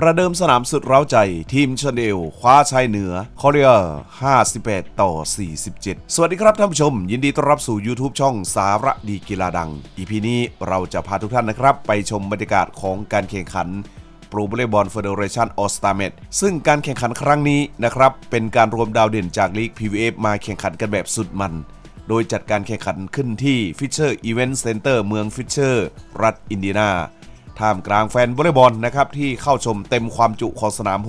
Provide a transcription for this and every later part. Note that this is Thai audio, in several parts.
ประเดิมสนามสุดเร้าใจ ทีมชนเดลคว้าชัยเหนือคอเรีย58 ต่อ 47 สวัสดีครับท่านผู้ชม ยินดีต้อนรับสู่ YouTube ช่องสาระดีกีฬาดัง อีพีนี้เราจะพาทุกท่านนะครับ ไปชมบรรยากาศของการแข่งขันโปร v อ l เลย์บอลเฟเดเรชันออสตาเมดซึ่งการแข่งขันครั้งนี้นะครับ เป็นการรวมดาวเด่นจากลีก PVF มาแข่งขันกันแบบสุดมัน โดยจัดการแข่งขันขึ้นที่ฟิชเชอร์อีเวนต์เซ็นเตอร์เมืองฟิชเชอร์ รัฐอินเดียนา ท่ามกลางแฟนวอลเลย์บอลนะครับที่เข้าชมเต็มความจุของสนาม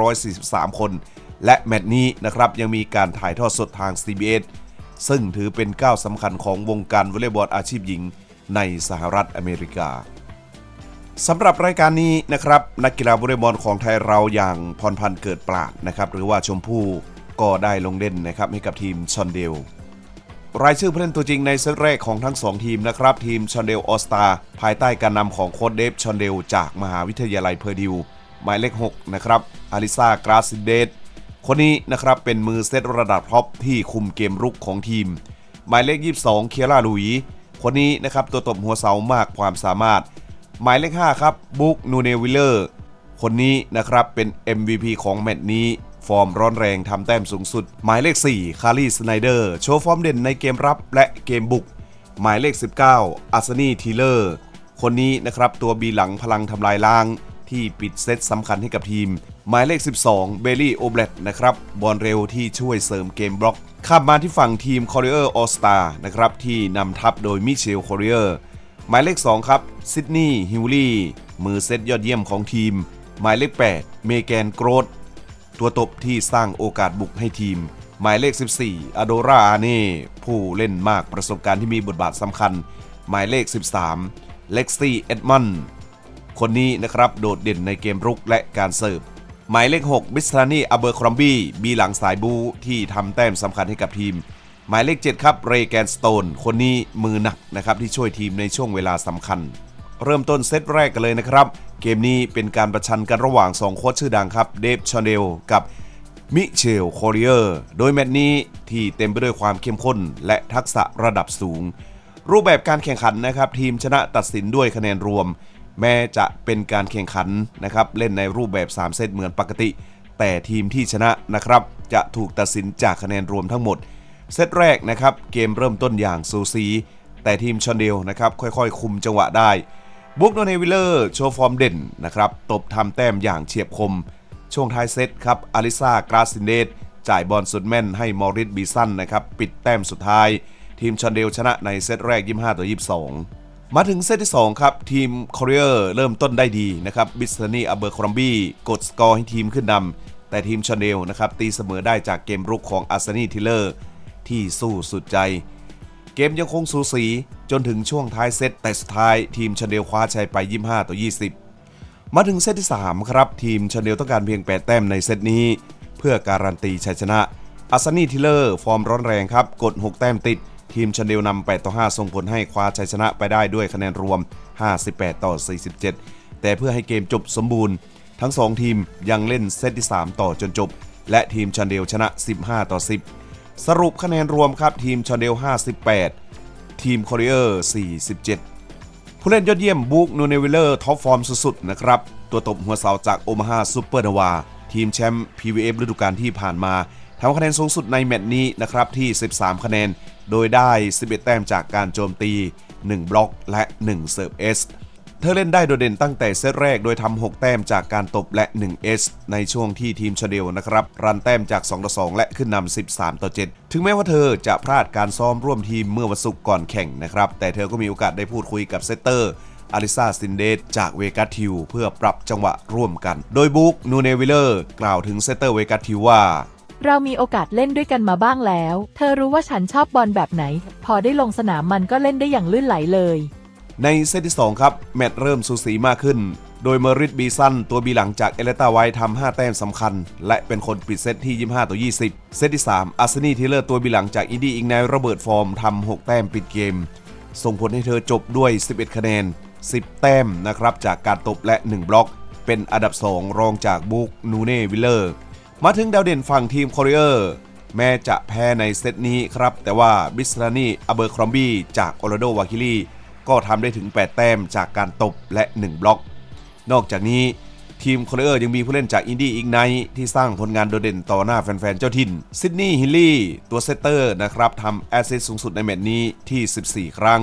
6,943 คน และแมตช์นี้นะครับยังมีการถ่ายทอดสดทาง CBS ซึ่งถือเป็นก้าวสำคัญของวงการวอลเลย์บอลอาชีพหญิงในสหรัฐอเมริกาสำหรับรายการนี้นะครับนักกีฬาวอลเลย์บอลของไทยเราอย่างพรพันธ์เกิดปราดนะครับหรือว่าชมพู่ก็ได้ลงเล่นนะครับให้กับทีมชอนเดล รายชื่อผู้เล่นตัวจริงในเซตแรกของทั้ง 2 ทีมนะครับ ทีมชอนเดลออสตาภายใต้การนำของโค้ชเดฟชอนเดลจากมหาวิทยาลัยเพอร์ดิวหมายเลข 6 นะครับอาริซากราซิเดตคนนี้นะครับเป็นมือเซตระดับท็อปที่คุมเกมรุกของทีม หมายเลข 22 เคียร่าลุยคนนี้นะครับตัวตบหัวเสามากความสามารถ หมายเลข 5 ครับบุ๊กนูเนวิลเลอร์คนนี้นะครับเป็น MVP ของแมตช์นี้ ฟอร์มร้อนแรงทำแต้มสูงสุด หมายเลข 4 คารีสไนเดอร์ โชว์ฟอร์มเด่นในเกมรับและเกมบุก หมายเลข 19 อัสนีทีเลอร์ คนนี้นะครับตัวบีหลังพลังทำลายล้างที่ปิดเซตสำคัญให้กับทีม หมายเลข 12 เบลลี่โอเบลตนะครับ บอลเร็วที่ช่วยเสริมเกมบล็อก ข้ามมาที่ฝั่งทีมคอริเออร์ออสตานะครับ ที่นำทัพโดยมิเชลคอริเออร์หมายเลข 2 ครับ ซิดนีย์ฮิวลี่ มือเซตยอดเยี่ยมของทีม หมายเลข 8 เมแกนโกรด ตัวตบที่สร้างโอกาสบุกให้ทีม หมายเลข 14อโดราอาเน่ผู้เล่นมากประสบการณ์ที่มีบทบาทสำคัญ หมายเลข 13เล็กซี่เอ็ดมันคนนี้นะครับโดดเด่นในเกมรุกและการเสิร์ฟหมายเลข 6 บิสทานีอเบอร์ครอมบี้บีหลังสายบูที่ทำแต้มสำคัญให้กับทีม หมายเลข 7 ครับ เรแกนสโตน คนนี้มือหนักนะครับที่ช่วยทีมในช่วงเวลาสำคัญ เริ่มต้นเซตแรกกันเลยนะครับ เกมนี้เป็นการประชันกันระหว่าง 2 โค้ชชื่อดังครับ เดฟชอนเดลกับมิเชลโคเรียร์โดยแมตช์นี้ที่เต็มไปด้วยความเข้มข้นและทักษะระดับสูง รูปแบบการแข่งขันนะครับ ทีมชนะตัดสินด้วยคะแนนรวม แม้จะเป็นการแข่งขันนะครับ เล่นในรูปแบบ 3 เซตเหมือนปกติ แต่ทีมที่ชนะนะครับ จะถูกตัดสินจากคะแนนรวมทั้งหมด เซตแรกนะครับ เกมเริ่มต้นอย่างสูสีแต่ทีมชอนเดลนะครับ ค่อยๆ คุมจังหวะได้ บุกโนเนวิลเลอร์โชว์ฟอร์มเด่นนะครับตบทำแต้มอย่างเฉียบคม ช่วงท้ายเซตครับอาริซากราซินเดตจ่ายบอลสุดแม่นให้มอริสบีซันนะครับปิดแต้มสุดท้าย ทีมชอนเดลชนะในเซตแรก 25 ต่อ 22 มาถึงเซตที่ 2 ครับ ทีมคอริเออร์เริ่มต้นได้ดีนะครับบิสเทนีอเบอร์ครอมบี้กดสกอร์ให้ทีมขึ้นนำแต่ทีมชอนเดลนะครับตีเสมอได้จากเกมรุกของอาร์เซนีทิลเลอร์ที่สู้สุดใจ กมยังคงสูสีจนถึงช่วงท้ายเซตแต่สุดท้ายทีมชนเดลคว้าชัยไป 25 ต่อ 20 มาถึงเซตที่ 3 ครับ ทีมชนเดลต้องการเพียง 8 แต้มในเซตนี้ เพื่อการันตีชัยชนะอาร์ซนีทิเลอร์ ฟอร์มร้อนแรงครับ กด 6 แต้มติด ทีมชนเดลนำ8ต่อ 5 ส่งผลให้คว้าชัยชนะไปได้ด้วยคะแนนรวม 58 ต่อ 47 แต่เพื่อให้เกมจบสมบูรณ์ ทั้ง 2 ทีมยังเล่นเซตที่ 3 ต่อจนจบ และทีมชนเดลชนะ 15 ต่อ 10 สรุปคะแนนรวมครับทีมชอนเดล 58 ทีมคอริเออร์ 47 ผู้เล่นยอดเยี่ยมบุกนูเนวิลเลอร์ท็อปฟอร์มสุดๆนะครับ ตัวตบหัวเสาจากโอมาฮาซูเปอร์นาวา ทีมแชมป์ PVF ฤดูกาลที่ผ่านมาทำคะแนนสูงสุดในแมตช์นี้นะครับที่ 13 คะแนน โดยได้ 11 แต้มจากการโจมตี 1 บล็อกและ 1เสิร์ฟเอส เธอเล่นได้โดดเด่นตั้งแต่เซตแรกโดยทำ6 แต้มจากการตบและ 1 S ในช่วงที่ทีมชาเดลนะครับ รันแต้มจาก 2 ต่อ 2 และขึ้นนำ13 ต่อ 7 ถึงแม้ว่าเธอจะพลาดการซ้อมร่วมทีมเมื่อวันศุกร์ก่อนแข่งนะครับ แต่เธอก็มีโอกาสได้พูดคุยกับเซตเตอร์อาริซาซินเดตจากเวกัสทิวเพื่อปรับจังหวะร่วมกัน โดยบุ๊กนูเนวิลเลอร์กล่าวถึงเซตเตอร์เวกัสทิวว่าเรามีโอกาสเล่นด้วยกันมาบ้างแล้ว เธอรู้ว่าฉันชอบบอลแบบไหน พอได้ลงสนามมันก็เล่นได้อย่างลื่นไหลเลย ในเซตที่ 2 ครับ แมตช์เริ่มสูสีมากขึ้น โดยเมอริสบีซันตัวบีหลังจากเอเลตาไวท์ทำ5แต้มสำคัญ และเป็นคนปิดเซตที่ 25 ต่อ 20 เซตที่ 3 อาร์เซนีทีเลอร์ตัวบีหลังจากอินดี้อิงไนระเบิดฟอร์มทำ6 แต้มปิดเกม ส่งผลให้เธอจบด้วย 11 คะแนน 10 แต้มนะครับจากการตบและ 1 บล็อก เป็นอันดับ 2 รองจากบุกนูเน่วิลเลอร์ มาถึงดาวเด่นฝั่งทีมคอริเออร์แม้จะแพ้ในเซตนี้ครับแต่ว่าบิสรานีอเบอร์ครอมบี้จากโอลาโดวาคิลี ก็ทำได้ถึง 8 แต้มจากการตบและ 1 บล็อก นอกจากนี้ทีมโคเลอร์ยังมีผู้เล่นจากอินดี้อีกไนที่สร้างผลงานโดดเด่นต่อหน้าแฟนๆ เจ้าถิ่นซิดนีย์ฮิลลี่ตัวเซตเตอร์นะครับทำแอสซิสสูงสุดในแมตช์นี้ที่ 14 ครั้ง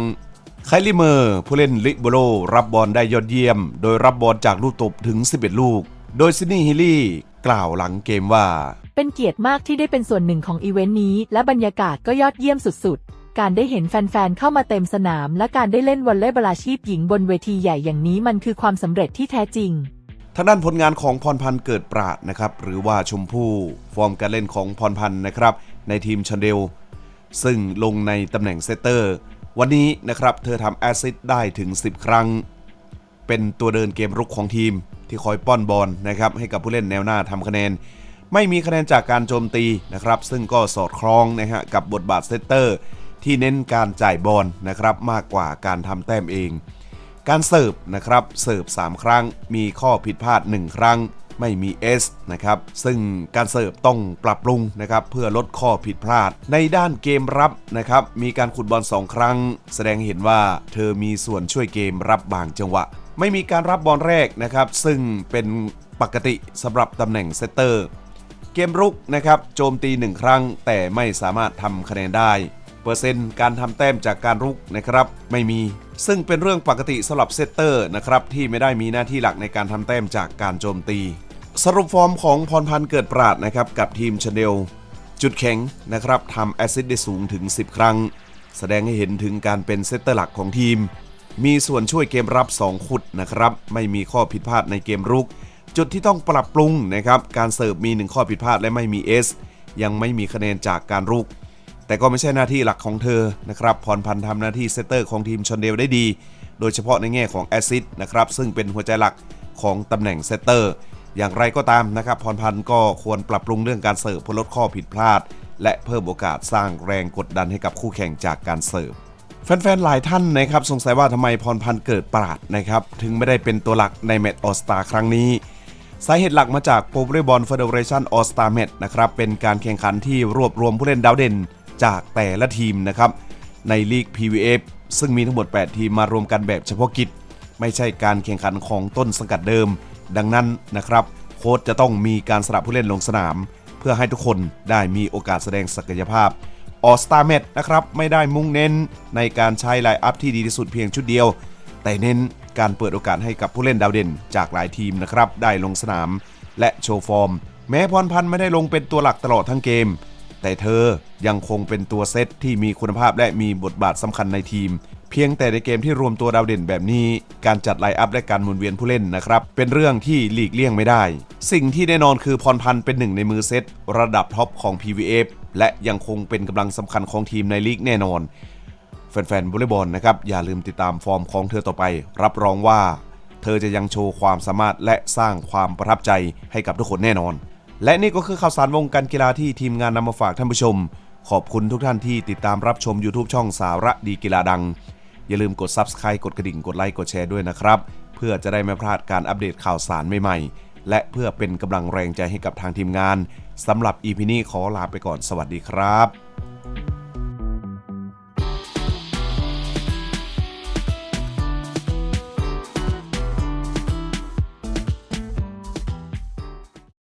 ไคลิเมอร์ ผู้เล่นลิโบโลรับบอลได้ยอดเยี่ยม โดยรับบอลจากลูกตบถึง 11 ลูก โดยซิดนีย์ฮิลลี่กล่าวหลังเกมว่า เป็นเกียรติมากที่ได้เป็นส่วนหนึ่งของอีเวนต์นี้ และบรรยากาศก็ยอดเยี่ยมสุดๆ การได้เห็นแฟนๆ เข้ามาเต็มสนาม และการได้เล่นวอลเลย์บอลอาชีพหญิงบนเวทีใหญ่อย่างนี้มันคือความสำเร็จที่แท้จริงทางด้านผลงานของพรพันธ์เกิดปราดนะครับ หรือว่าชมพู่ ฟอร์มการเล่นของพรพันธ์นะครับ ในทีมชันเดล ซึ่งลงในตำแหน่งเซตเตอร์ วันนี้นะครับ เธอทำแอซิสได้ถึง 10 ครั้ง เป็นตัวเดินเกมรุกของทีม ที่คอยป้อนบอลนะครับ ให้กับผู้เล่นแนวหน้าทำคะแนน ไม่มีคะแนนจากการโจมตีนะครับ ซึ่งก็สอดคล้องนะฮะกับบทบาทเซตเตอร์ ที่เน้นการจ่ายบอลนะครับมากกว่าการทำแต้มเอง การเสิร์ฟนะครับเสิร์ฟ3 ครั้ง มีข้อผิดพลาด 1 ครั้ง ไม่มี S นะครับซึ่งการเสิร์ฟต้องปรับปรุงนะครับเพื่อลดข้อผิดพลาด ในด้านเกมรับนะครับมีการขุดบอล2 ครั้ง แสดงเห็นว่าเธอมีส่วนช่วยเกมรับบางจังหวะ ไม่มีการรับบอลแรกนะครับซึ่งเป็นปกติสำหรับตำแหน่งเซตเตอร์ เกมรุกนะครับโจมตี 1 ครั้งแต่ไม่สามารถทำคะแนนได้ ปอร์เซ็นต์การทำแต้มจากการรุกนะครับไม่มี ซึ่งเป็นเรื่องปกติสำหรับเซตเตอร์นะครับที่ไม่ได้มีหน้าที่หลักในการทำแต้มจากการโจมตี สรุปฟอร์มของพรพันธ์เกิดปราดนะครับกับทีมชเดลจุดแข็งนะครับทำแอซิสต์ได้สูงถึง 10 ครั้ง แสดงให้เห็นถึงการเป็นเซตเตอร์หลักของทีม มีส่วนช่วยเกมรับ 2 ขุดนะครับ ไม่มีข้อผิดพลาดในเกมรุก จุดที่ต้องปรับปรุงนะครับ การเสิร์ฟมี 1 ข้อผิดพลาดและไม่มี S ยังไม่มีคะแนนจากการรุก แต่ก็ไม่ใช่หน้าที่หลักของเธอนะครับพรพันธ์ทำหน้าที่เซตเตอร์ของทีมชนเดลได้ดี โดยเฉพาะในแง่ของแอซิสต์นะครับซึ่งเป็นหัวใจหลักของตำแหน่งเซตเตอร์ อย่างไรก็ตามนะครับพรพันธ์ก็ควรปรับปรุงเรื่องการเสิร์ฟเพื่อลดข้อผิดพลาด และเพิ่มโอกาสสร้างแรงกดดันให้กับคู่แข่งจากการเสิร์ฟแฟนๆ หลายท่านนะครับสงสัยว่าทำไมพรพันธ์เกิดปราดนะครับถึงไม่ได้เป็นตัวหลักในแมตช์ออสตาครั้งนี้ สาเหตุหลักมาจากโปร v บอลเฟเดเรชันออสตาเมดนะครับเป็นการแข่งขันที่รวบรวมผู้เล่นดาวเด่น จากแต่ละทีมนะครับ ในลีก PVF ซึ่งมีทั้งหมด 8 ทีมมารวมกันแบบเฉพาะกิจ ไม่ใช่การแข่งขันของต้นสังกัดเดิม ดังนั้นนะครับ โค้ชจะต้องมีการสลับผู้เล่นลงสนาม เพื่อให้ทุกคนได้มีโอกาสแสดงศักยภาพออสตาเมดนะครับไม่ได้มุ่งเน้นในการใช้ไลน์อัพที่ดีที่สุดเพียงชุดเดียว แต่เน้นการเปิดโอกาสให้กับผู้เล่นดาวเด่น จากหลายทีมนะครับได้ลงสนาม และโชว์ฟอร์ม แม้พรพันธ์ไม่ได้ลงเป็นตัวหลักตลอดทั้งเกม แต่เธอยังคงเป็นตัวเซตที่มีคุณภาพและมีบทบาทสำคัญในทีม เพียงแต่ในเกมที่รวมตัวดาวเด่นแบบนี้ การจัดไลน์อัพและการหมุนเวียนผู้เล่นนะครับ เป็นเรื่องที่หลีกเลี่ยงไม่ได้ สิ่งที่แน่นอนคือพรพันธ์เป็นหนึ่งในมือเซตระดับท็อปของ PVF และยังคงเป็นกำลังสำคัญของทีมในลีกแน่นอน แฟนๆวอลเลย์บอลนะครับอย่าลืมติดตามฟอร์มของเธอต่อไป รับรองว่า เธอจะยังโชว์ความสามารถและสร้างความประทับใจให้กับทุกคนแน่นอน และนี่ก็คือข่าวสารวงการกีฬาที่ทีมงานนำมาฝากท่านผู้ชม ขอบคุณทุกท่านที่ติดตามรับชม YouTube ช่องสาระดีกีฬาดัง อย่าลืมกด Subscribe กดกระดิ่งกดไลค์กดแชร์ด้วยนะครับ เพื่อจะได้ไม่พลาดการอัปเดตข่าวสารใหม่ๆ และเพื่อเป็นกำลังแรงใจให้กับทางทีมงานสำหรับ EP นี้ขอลาไปก่อนสวัสดีครับ